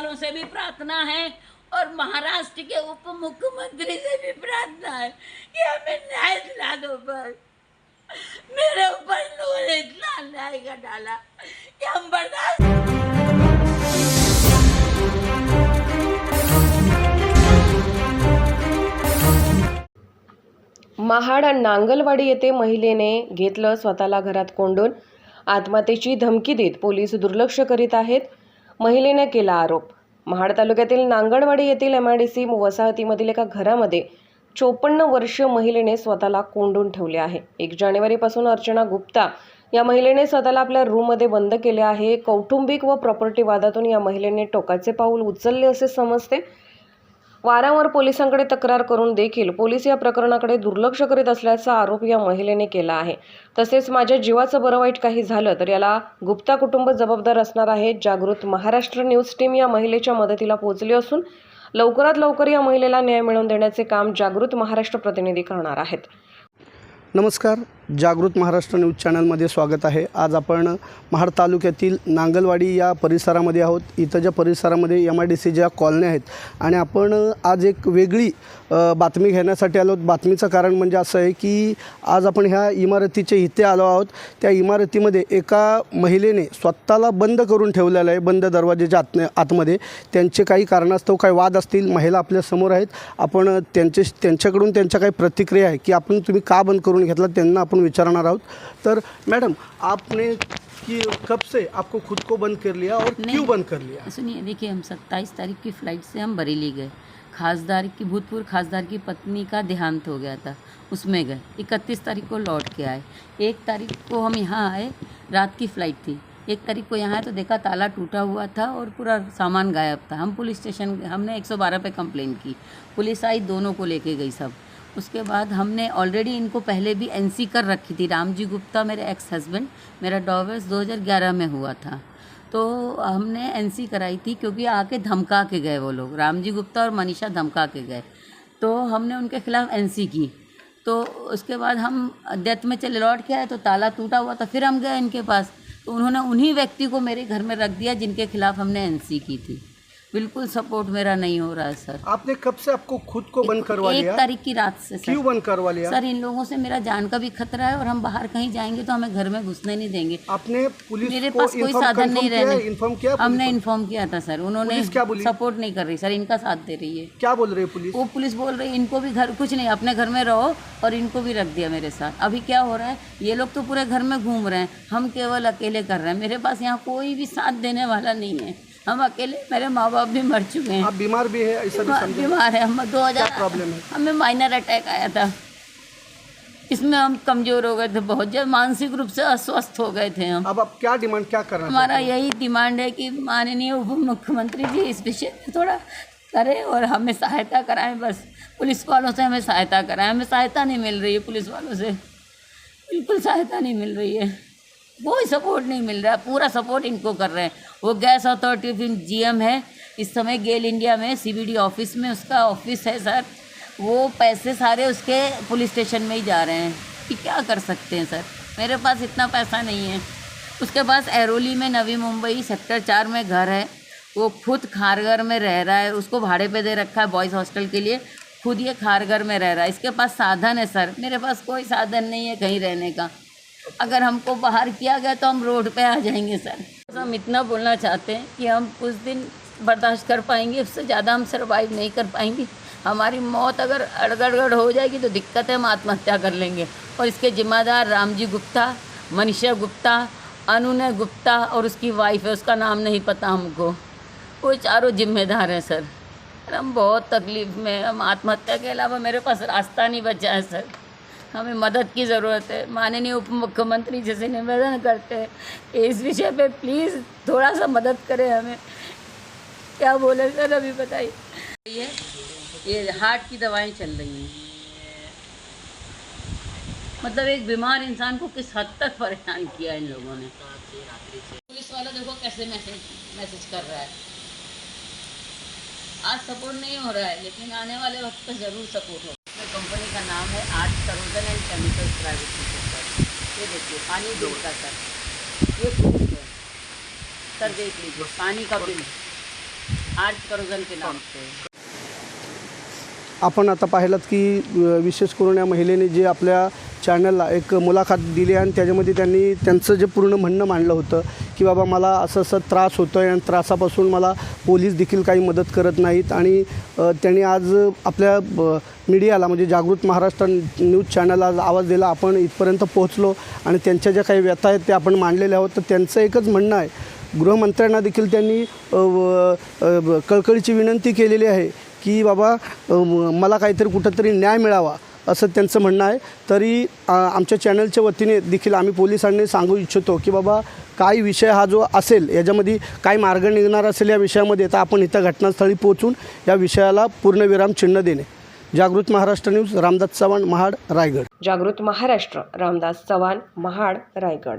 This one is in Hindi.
वालों से भी प्रार्थना है और महाराष्ट्र के उप मुख्यमंत्री से भी प्रार्थना है कि हमें न्याय दिला दो बस मेरे ऊपर इन इतना अन्याय का डाला कि हम बर्दाश्त महाड नांगलवाडी येथे महिलेने घेतलं स्वतःला घरात कोंडून. आत्महत्येची धमकी देत पोलीस दुर्लक्ष करीत आहेत. महिलेने केला आरोप. महाड तालुक्यातील नांगणवाडी येथील एम आय डी सी वसाहतीमधील एका घरामध्ये चोपन्न वर्ष महिलेने स्वतःला कोंडून ठेवले आहे. एक जानेवारीपासून अर्चना गुप्ता या महिलेने स्वतःला आपल्या रूममध्ये बंद केले आहे. कौटुंबिक व प्रॉपर्टी वादातून या महिलेने टोकाचे पाऊल उचलले असे समजते. वारंवार पोलिसांकडे तक्रार करून देखील पोलीस या प्रकरणाकडे दुर्लक्ष करीत असल्याचा आरोप या महिलेने केला आहे. तसेच माझ्या जीवाचं बरं वाईट काही झालं तर याला गुप्ता कुटुंब जबाबदार असणार आहे. जागृत महाराष्ट्र न्यूज टीम या महिलेच्या मदतीला पोहोचली असून लवकरात लवकर या महिलेला न्याय मिळवून देण्याचे काम जागृत महाराष्ट्र प्रतिनिधी करणार आहेत. नमस्कार. जागृत महाराष्ट्र न्यूज चॅनलमध्ये स्वागत आहे. आज आपण महाड तालुक्यातील नांगलवाडी या परिसरामध्ये आहोत. इथं ज्या परिसरामध्ये एम आय डी सी ज्या कॉलन्या आहेत आणि आपण आज एक वेगळी बातमी घेण्यासाठी आलो आहोत. बातमीचं कारण म्हणजे असं आहे की आज आपण ह्या इमारतीच्या इथे आलो आहोत. त्या इमारतीमध्ये एका महिलेने स्वतःला बंद करून ठेवलेलं आहे बंद दरवाजेच्या आत आतमध्ये. त्यांचे काही कारणास्तव काही वाद असतील महिला आपल्यासमोर आहेत. आपण त्यांचे त्यांच्याकडून त्यांच्या काही प्रतिक्रिया आहे की आपण तुम्ही का बंद करून घेतला? त्यांना आपण विचारणार आहोत? तर मैडम आपने कि कब से आपको खुद को बंद कर लिया और क्यों बंद कर लिया? सुनिए देखिए हम सत्ताईस तारीख की फ़्लाइट से हम बरेली गए। खासदार की भूतपूर्व खासदार की पत्नी का देहांत हो गया था। उसमें गए। इकतीस तारीख को लौट के आए। एक तारीख को हम यहाँ आए रात की फ़्लाइट थी। एक तारीख को यहाँ आए तो देखा ताला टूटा हुआ था और पूरा सामान गायब था। हम पुलिस स्टेशन हमने 112 पे कंप्लेन की। पुलिस आई दोनों को लेके गई सब। उसके बाद हमने ऑलरेडी इनको पहले भी एनसी कर रखी थी। रामजी गुप्ता मेरे एक्स हस्बैंड मेरा डॉवर्स 2011 में हुआ था। तो हमने एनसी कराई थी क्योंकि आके धमका के गए वो लोग। रामजी गुप्ता और मनीषा धमका के गए। तो हमने उनके खिलाफ एनसी की। तो उसके बाद हम डेथ में चले, लौट के आए तो ताला टूटा हुआ था। फिर हम गए इनके पास। तो उन्होंने उन्हीं व्यक्ति को मेरे घर में रख दिया जिनके खिलाफ हमने एनसी की थी। बिल्कुल सपोर्ट मेरा नहीं हो रहा है सर। आपने कब से आपको खुद को बंद करवा लिया? एक तारीख की रात से सर। क्यों बंद करवा लिया? सर इन लोगों से मेरा जान का भी खतरा है और हम बाहर कहीं जाएँगे तो हमें घर में घुसने नहीं देंगे। आपने पुलिस मेरे को पास कोई साधन नहीं है? रहने। Inform किया हमने इन्फॉर्म किया था सर। उन्होंने? सपोर्ट नहीं कर रही सर। इनका साथ दे रही है। क्या बोल रही है पुलिस? वो पुलिस बोल रही है इनको भी घर कुछ नहीं अपने घर में रहो और इनको भी रख दिया मेरे साथ। अभी क्या हो रहा है? ये लोग तो पूरे घर में घूम रहे हैं। हम केवल अकेले कर रहे हैं। मेरे पास यहाँ कोई भी साथ देने वाला नहीं है। हम अकेले मेरे माँ बाप भी मर चुके हैं। आप बीमार भी है ऐसा बीमार है हम दो हज़ार प्रॉब्लम है? हमें माइनर अटैक आया था। इसमें हम कमज़ोर हो गए थे बहुत। जब मानसिक रूप से अस्वस्थ हो गए थे हम। अब आप क्या डिमांड क्या करना हमारा यही डिमांड है कि माननीय उप मुख्यमंत्री जी इस विषय में थोड़ा करें और हमें सहायता कराएँ बस। पुलिस वालों से हमें सहायता कराएँ। हमें सहायता नहीं मिल रही है पुलिस वालों से। बिल्कुल सहायता नहीं मिल रही है। कोई सपोर्ट नहीं मिल रहा, पूरा सपोर्ट इनको कर रहे हैं। वो गैस अथॉरिटी ऑफ़ जीएम है, इस समय गेल इंडिया में सीबीडी ऑफ़िस में उसका ऑफ़िस है सर। वो पैसे सारे उसके पुलिस स्टेशन में ही जा रहे हैं कि क्या कर सकते हैं सर? मेरे पास इतना पैसा नहीं है। उसके पास एरोली में नवी मुंबई सेक्टर चार में घर है। वो खुद खारगर में रह रहा है। उसको भाड़े पे दे रखा है बॉयज़ हॉस्टल के लिए। खुद ये खारगर में रह रहा है। इसके पास साधन है सर। मेरे पास कोई साधन नहीं है कहीं रहने का। अगर हमको बाहर किया गया तो हम रोड पे आ जाएँगे, सर। हम इतना बोलना चाहते हैं कि हम कुछ दिन बर्दाश्त कर पाएँगे, उससे ज़्यादा हम सर्वाइव नहीं कर पाएँगे। हमारी मौत अगर अड़गड़गड़ हो जाएगी तो दिक्कत है, हम आत्महत्या कर लेंगे। और इसके जिम्मेदार रामजी गुप्ता, मनीषा गुप्ता, अनुनय गुप्ता और उसकी वाइफ है, उसका नाम नहीं पता हमको। वो चारों जिम्मेदार हैं, सर। हम बहुत तकलीफ़ में हम आत्महत्या के अलावा मेरे पास रास्ता नहीं बचा है, सर। हमें मदद की ज़रूरत है। माननीय उप मुख्यमंत्री जी से निवेदन करते हैं इस विषय पे प्लीज़ थोड़ा सा मदद करें हमें। क्या बोले सर अभी बताइए। ये ये हार्ट की दवाएँ चल रही हैं। मतलब एक बीमार इंसान को किस हद तक परेशान किया इन लोगों ने? पुलिस वाला देखो कैसे मैसेज मैसेज कर रहा है। आज सपोर्ट नहीं हो रहा है लेकिन आने वाले वक्त पर ज़रूर सपोर्ट हो कंपनी का नाम है आर्ट सरोजन एंड केमिकल्स प्राइवेट लिमिटेड ये देखिए पानी बिल का सर ये प्रूफ है सर देख लीजिए पानी का बिल आर्ट सरोजन के नाम से आपण आता पाहिलात की विशेष करून या महिलेने जे आपल्या चॅनलला एक मुलाखत दिली आणि त्याच्यामध्ये त्यांनी त्यांचं जे पूर्ण म्हणणं मांडलं होतं की बाबा मला असं असं त्रास होतो आहे आणि त्रासापासून मला पोलीस देखील काही मदत करत नाहीत. आणि त्यांनी आज आपल्या ब- मीडियाला म्हणजे जागृत महाराष्ट्र न्यूज चॅनलला आज आवाज दिला. आपण इथपर्यंत पोहोचलो आणि त्यांच्या ज्या काही व्यथा आहेत त्या आपण मांडलेल्या आहोत. तर त्यांचं एकच म्हणणं आहे गृहमंत्र्यांना देखील त्यांनी व- कळकळीची विनंती केलेली आहे की बाबा मला काहीतरी कुठंतरी न्याय मिळावा. असं त्यांचं म्हणणं आहे. तरी आमच्या चॅनलच्या वतीने देखील आम्ही पोलिसांनी सांगू इच्छितो की बाबा काय विषय हा जो असेल याच्यामध्ये काय मार्ग निघणार असेल या विषयामध्ये तर आपण इथं घटनास्थळी पोहोचून या विषयाला पूर्णविराम चिन्ह देणे. जागृत महाराष्ट्र न्यूज रामदास चव्हाण महाड रायगड. जागृत महाराष्ट्र रामदास चव्हाण महाड रायगड.